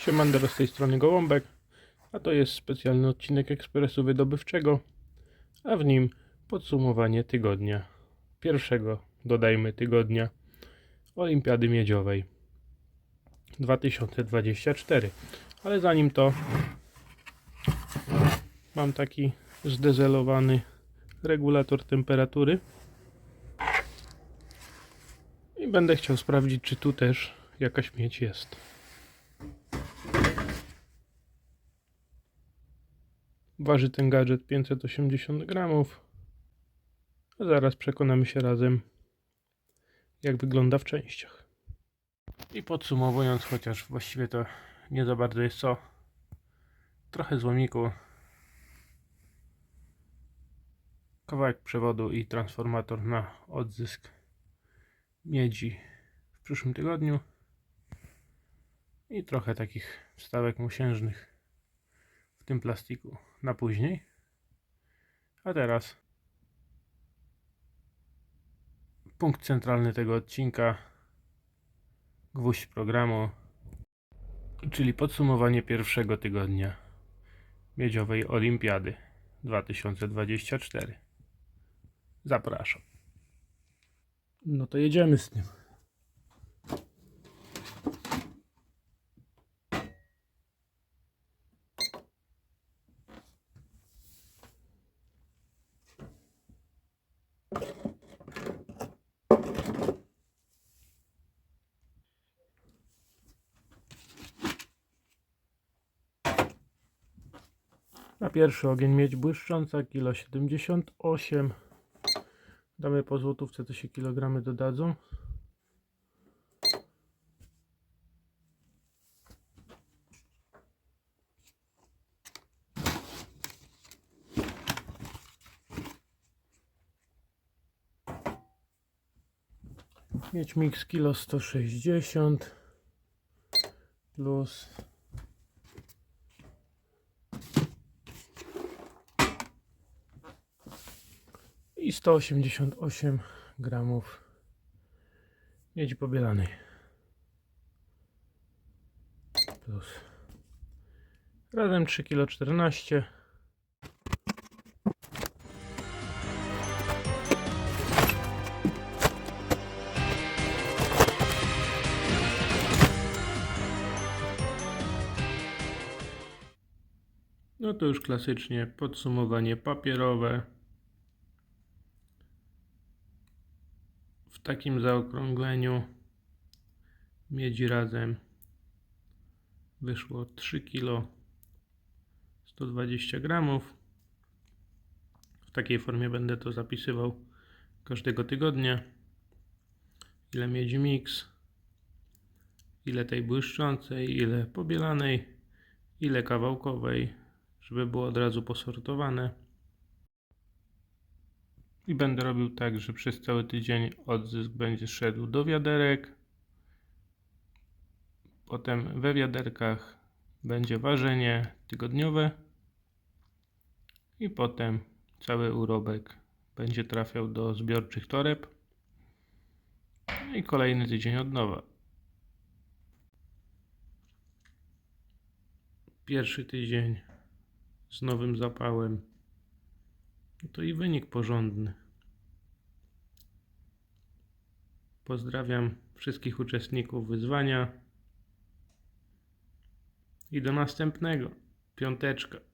Siemandero z tej strony Gołąbek, a to jest specjalny odcinek Ekspresu Wydobywczego, a w nim podsumowanie tygodnia. Pierwszego, dodajmy, tygodnia Olimpiady Miedziowej 2024. Ale zanim to mam taki zdezelowany regulator temperatury i będę chciał sprawdzić, czy tu też jakaś miedź jest. Waży ten gadżet 580 gramów. Zaraz przekonamy się razem, jak wygląda w częściach. I podsumowując, chociaż właściwie to nie za bardzo jest co, trochę złomiku, kawałek przewodu i transformator na odzysk miedzi w przyszłym tygodniu i trochę takich wstawek musiężnych w tym plastiku na później. A teraz punkt centralny tego odcinka, gwóźdź programu, czyli podsumowanie pierwszego tygodnia Miedziowej Olimpiady 2024. Zapraszam. No to jedziemy z tym. Na pierwszy ogień miedź błyszcząca, kilo 78. Damy po złotówce, to się kilogramy dodadzą. Mieć mix kilo 160 plus i 188 gramów miedzi pobielanej. Plus. Razem 3 kg 14 No to już klasycznie podsumowanie papierowe. W takim zaokrągleniu miedzi razem wyszło 3 kg 120 gramów. W takiej formie będę to zapisywał każdego tygodnia. Ile miedzi mix, ile tej błyszczącej, ile pobielanej, ile kawałkowej, żeby było od razu posortowane. I będę robił tak, że przez cały tydzień odzysk będzie szedł do wiaderek. Potem we wiaderkach będzie ważenie tygodniowe. I potem cały urobek będzie trafiał do zbiorczych toreb. No I kolejny tydzień od nowa. Pierwszy tydzień z nowym zapałem. To i wynik porządny. Pozdrawiam wszystkich uczestników wyzwania. I do następnego. Piąteczka.